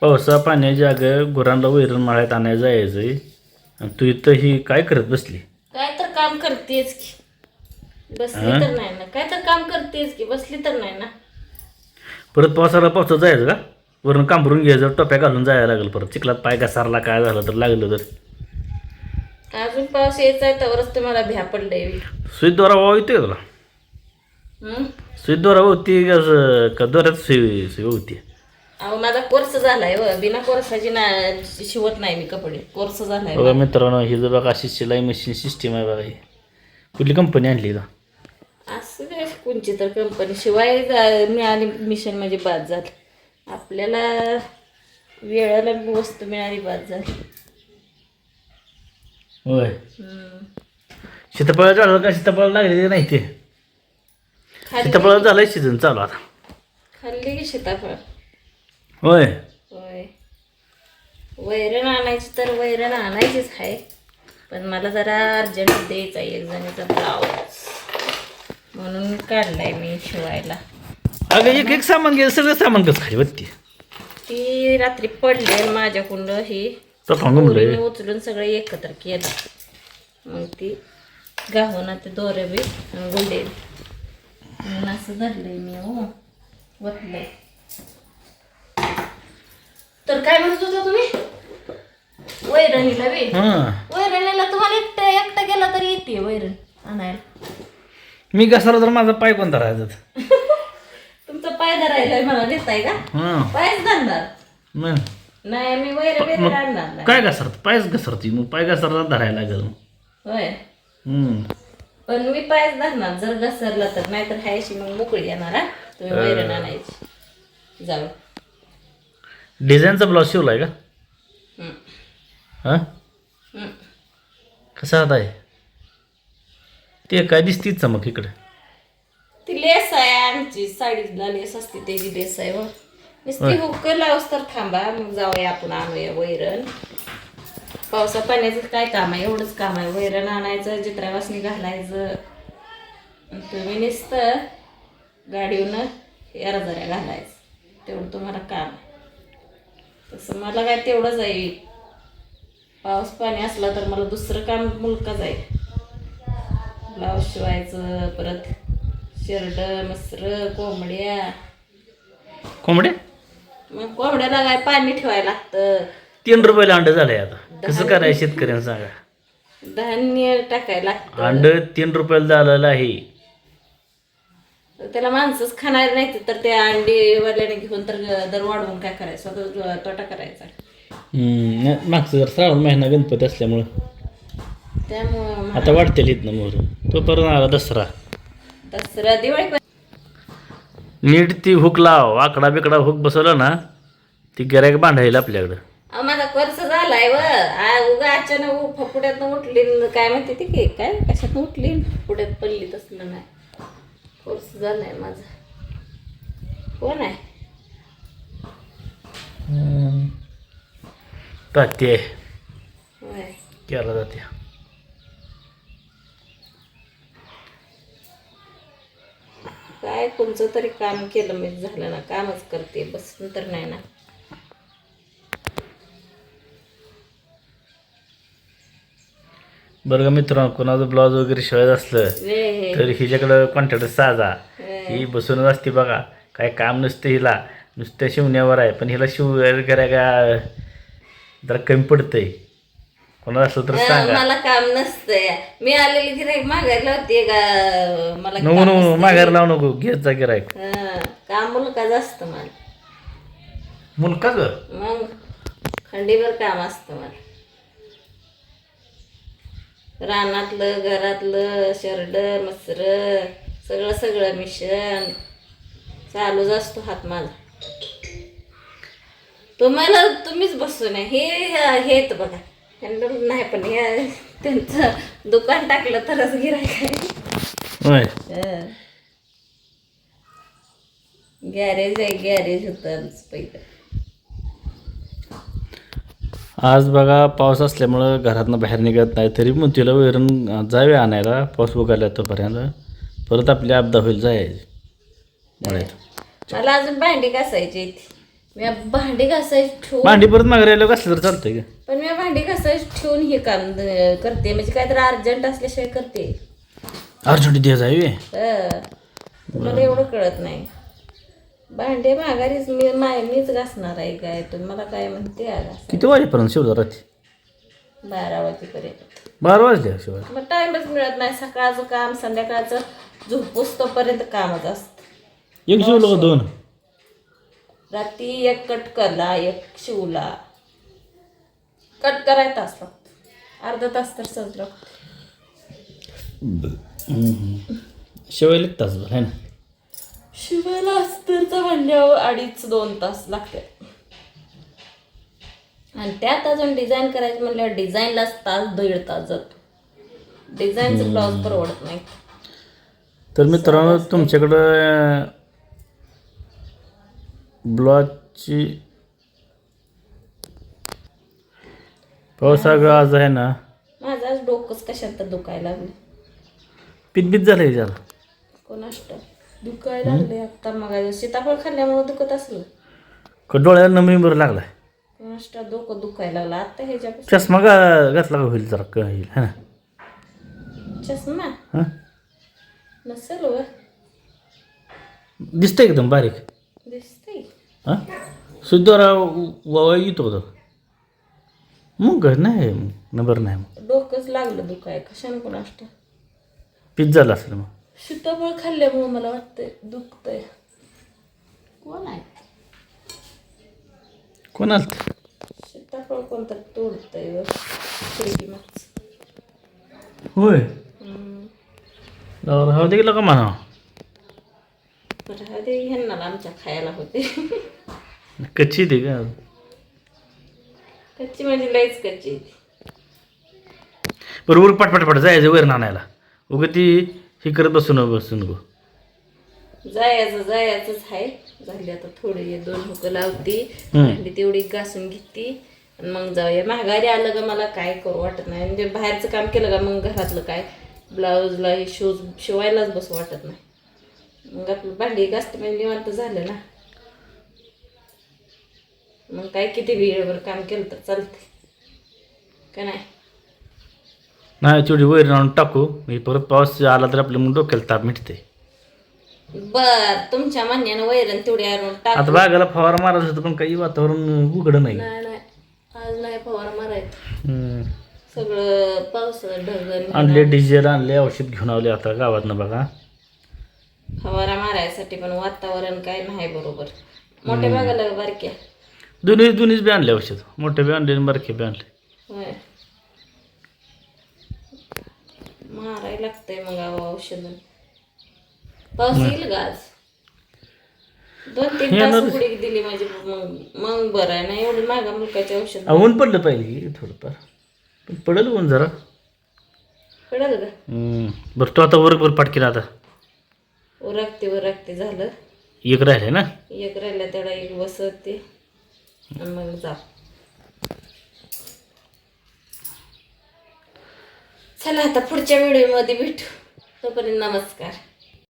पावसा पाण्याच्या अगं गुरांना वैरण माळ्यात आणायला जायचंय आणि तू इथं ही काय करत बसली? काय तर काम करतेच की. बसली हा? तर नाही ना. काय तर काम करतेच की बसली तर नाही ना. परत पावसाला पावसात जायचं का? वरून कांबरून घ्यायचं टोप्या घालून जायला लागलं परत. चिखलात पाय घसारला काय झालं तर लागलं तर. अजून पाऊस यायचा आहे त्यावरच तुम्हाला भ्या पडलंय. सुई दोरा वाव येतोय तुला? हम्म? सुई दोरा होती का असं- का दोऱ्यात सुई सुई होती? अहो माझा कोर्स झालाय व बिना कोर्साची ना शिवत नाही मी कपडे. कोर्स झालाय बघा मित्रांनो ही जर बघा अशी शिलाई मशीन सिस्टीम आहे बघा ही. कुठली कंपनी आणली का असं काय? कोणची तर कंपनी शिवाय जा- मिळाली मिशन म्हणजे बाद झालं. आपल्याला वेळेला वस्तू मिळाली बाद झाली. होय. हम्म. सीताफळ झालं का सीताफळ लागले नाही ते? खाल्ली सीताफळ झालंय सीझन चालू आता. खाल्ली की सीताफळ? होय. होय. वैरण आणायची तर वैरण आणायचीच आहे. पण मला जरा अर्जंट द्यायचा आहे. एक जणीचा ब्लाऊज. म्हणून काढलाय मी शिवायला. अगं एक एक सामान गेलं सगळं सामान कसं खाली बत्ती ती रात्री पडली माझ्याकडून ही पोरीने उचलून सगळं एकत्र केलं. मग ती गावना ते दोरे बी आणि गुंडे म्हणून असं धरलंय मी हो. वतलंय. तर काय म्हणत होता तुम्ही? वैरणीला बी. हां. वैरणीला तुम्हाला एकटं एकटं गेला तरी येते वैरण आणायला. मी घसाला तर माझा पाय कोणता राहायचा? तुमचा पाय धरायला मला देताय का? हां. पायच धरणार. मग? नाही मी आणणार नाही. काय घसरत पायच घसरती. मग पाय घसरला धरायला लागेल होय. हम्म. पण मी पायच धरणार. जर घसरला तर. नाहीतर हायशी मग मोकळी येणार हा. तुम्ही वैरण आणायची. जाऊ. डिझाईनचा ब्लाऊज शिवलाय का? हम्म. हां. कसा आता आहे? ते काय दिसतीच चमक इकडे. ती लेस आहे आमची साडीला लेस असते त्याची लेस आहे व नुसती हुक्क लावस तर थांबा मग जाऊया आपण आणूया वैरण. पावसा पाण्याचं काय काम आहे? एवढंच काम आहे. वैरण आणायचं जित्रावासनी घालायचं. तुम्ही नुसतं गाडीवनं एरजऱ्या घालायचं. तेवढं तुम्हाला काम आहे. तसं मला काय तेवढंच आहे पाऊस पाणी असला तर मला दुसरं काम मुलकाच आहे ब्लाऊज शिवायचं परत शर्ट मस्र कोंबड्या. कोंबडे मग कोंबड्याला काय पाणी ठेवायला लागतं. तीन रुपयाला अंड झालंय आता. कसं करायचं शेतकऱ्यांना सांगा. धान्य टाकायला लागतं. अंड तीन रुपयाला झालेलं आहे. तर त्याला माणसंच खाणार नाही तर त्या अंडीवाल्याने घेऊन तर दर वाढवून काय करायचं? स्वतः तोटा करायचा. हम्म, मागचं जर श्रावण महिना गणपती असल्यामुळं. त्यामुळं आता वाढतील इथनं मोर तो परत आला दसरा. दसरा दिवाळी पण. नीट ती हुक लाव. आकडा बिकडा हुक बसवला ना ती गिरायक बांधायला आपल्याकडं. अहो, माझा कर्ज झालाय व. आ, उगा अचानक फपुड्यातनं उठली न काय म्हणते ती की काय कशात उठली न फपुड्यात पडली तसलं नाही कोर्स झालाय माझा. कोण आहे? तात्ये केला जाते. काय कोणचं तरी काम केलं मी झालं ना कामच करते बस तर नाही ना. बरं का मित्रांनो कोणाचं ब्लाऊज वगैरे शिवायचं असलं तर हिच्याकडं कॉन्ट्रॅक्टर साजा ही. बसूनच असते बघा. काय काम नसतं हिला. नुसत्या शिवण्यावर आहे. पण हिला शिव करा का जरा कमी पडतंय. कोणाला असलं तर सांगा. मला काम नसतंय. मी आलेली गिराईक मागायला होती का? मला नको काम नको नसतंय. माघार लावू नको. घेत जा गिरायक हं, काम मुलकाच असतं मला. मुलका ग मग खंडीवर काम असतं मला. रानातलं घरातलं शरड मसर सगळं सगळं मिशन चालूच असतो हात माझा. तुम्हाला तुम्हीच बसून आहे हे हे येतं बघा. त्यांना नाही पण हे त्यांचं दुकान टाकलं तरच गिरायक होय. गॅरेज आहे गॅरेज होतं आमचं पहिलं. आज बघा पाऊस असल्यामुळं घरातनं बाहेर निघत नाही. तरी मग तिला वैरण जावे आणायला पाऊस उगायला तोपर्यंत. परत आपली आपदा होईल जायची मला अजून भांडी घासायची. मी भांडी घासायची ठेवून भांडी परत मागे राहिलं कसलं तर चालतंय का? पण मी भांडी घासायची ठेवून हे काम करते. म्हणजे काहीतरी अर्जंट असल्याशिवाय करते. अर्जंट व्हय. हं. मला एवढं कळत नाही. भांडे माघारीच मी माय मीच घासणार आहे काय? तुम्ही मला काय म्हणते आज किती वाजेपर्यंत शिवदा रात्री? बारा वाजेपर्यंत. बारा वाजले शिवाय मग टाइमच मिळत नाही. सकाळचं काम संध्याकाळचं झोपूस तोपर्यंत कामच असतं. एक शिवलं का दोन? रात्री एक कट करला एक शिवला. कट करायचा तास लागतो अर्धा तास तर सहज लागतो शिवायला एक तास आहे ना? शिवायला अस्तरचं म्हणल्यावर अडीच दोन तास लागते. आणि त्यात अजून डिझाईन करायचं म्हणल्यावर डिझाईनलाच तास दीड तास जातो डिझाईनचं ब्लाऊज परवडत नाही. तर मित्रांनो तुमच्याकडं ब्लाउजची पावसाळा आज आहे ना? माझं आज डोकंच कशात दुखायला लागलं. पितबीत झालं त्याला कोणाष्ट दुखायला लागले आता मग सीताफळ खाल्ल्यामुळे दुखत असलं. का डोळ्याला लागलाय? कोणाष्ट डोकं दुखायला लागलं? आता चष्मा का घातला का होईल जरा? क- होईल? है चष्मा? हां? नसेल व दिसतंय एकदम बारीक? दिसते हां? सुद्धा वावा येतो होतं मग नाही नंबर नाही मग. डोकंच लागलं दुखाय कशाने कोणाष्ट पीत झालं असेल मग. सीताफळ खाल्ल्यामुळे मला वाटतंय दुखतंय. कोण आहे? कोण आलं सीताफळ कोणतं तोडतंय व खिडकी मागचं. होय? हम्म. राहू दे गेलं का म्हणा. बरं हा दे ह्यांना आमच्या खायला होते कच्ची दे का? कच्ची म्हणजे लईच कच्ची बरोबर पटपट जायचं वर आणायला. उगं ती हे करत बसू न बसू नको. जायचं जायचंच आहे. झाली आता थोडी दोन हुकं लावती. भांडी तेवढी घासून घेते आणि मग जाऊया. माघारी आलं का मला काय करू वाटत नाही. म्हणजे बाहेरचं काम केलं का मग घरातलं काय? ब्लाऊजला हे शूज शिवायलाच बसू वाटत नाही. मग आपलं भांडी घासते म्हणजे निवांत झालं ना. मग काय किती वेळेवर काम केलं तर चालते का नाही? नाही तेवढी वैर आणून टाकू. मी परत पाऊस आला तर आपल्या मग डोक्याला ताप मिटते. बर तुमच्या म्हणण्यानं वैरण तेवढी आणून टाक. आता बागाला फवारा मारायचं होतं पण काही वातावरण उघड नाही. नाही नाही. आज नाही फवार मारायचं. हम्म. सगळं पावसाचं ढगन आणले डिझेल आणले औषध घेऊन आले आता गावातनं बघा. फवारा मारायसाठी पण वातावरण काय नाही बरोबर. मोठ्या भागाला बारक्या. दोन्ही दोन्हीच बी आणले औषध. मोठे बी आणले आणि बारके बी आणले. होय. मारायला लागतंय मग अहो औषध. पाऊस येईल का आज? दोन तीन तास उघडी दिली म्हणजे मग मग बरं आहे ना एवढी मागा मुलकाचे औषध ऊन पडलं पाहिजे थोडंफार. पण पडेल ऊन जरा. कळलं का? हम्म. बरं तो आता वर वर पाटकीन आता. उरकते उरकते झालं. एक राहिले ना? एक राहिला तेवढा एक बसवते. आणि मग जा चला आता पुढच्या व्हिडिओमध्ये भेटू. तोपर्यंत नमस्कार.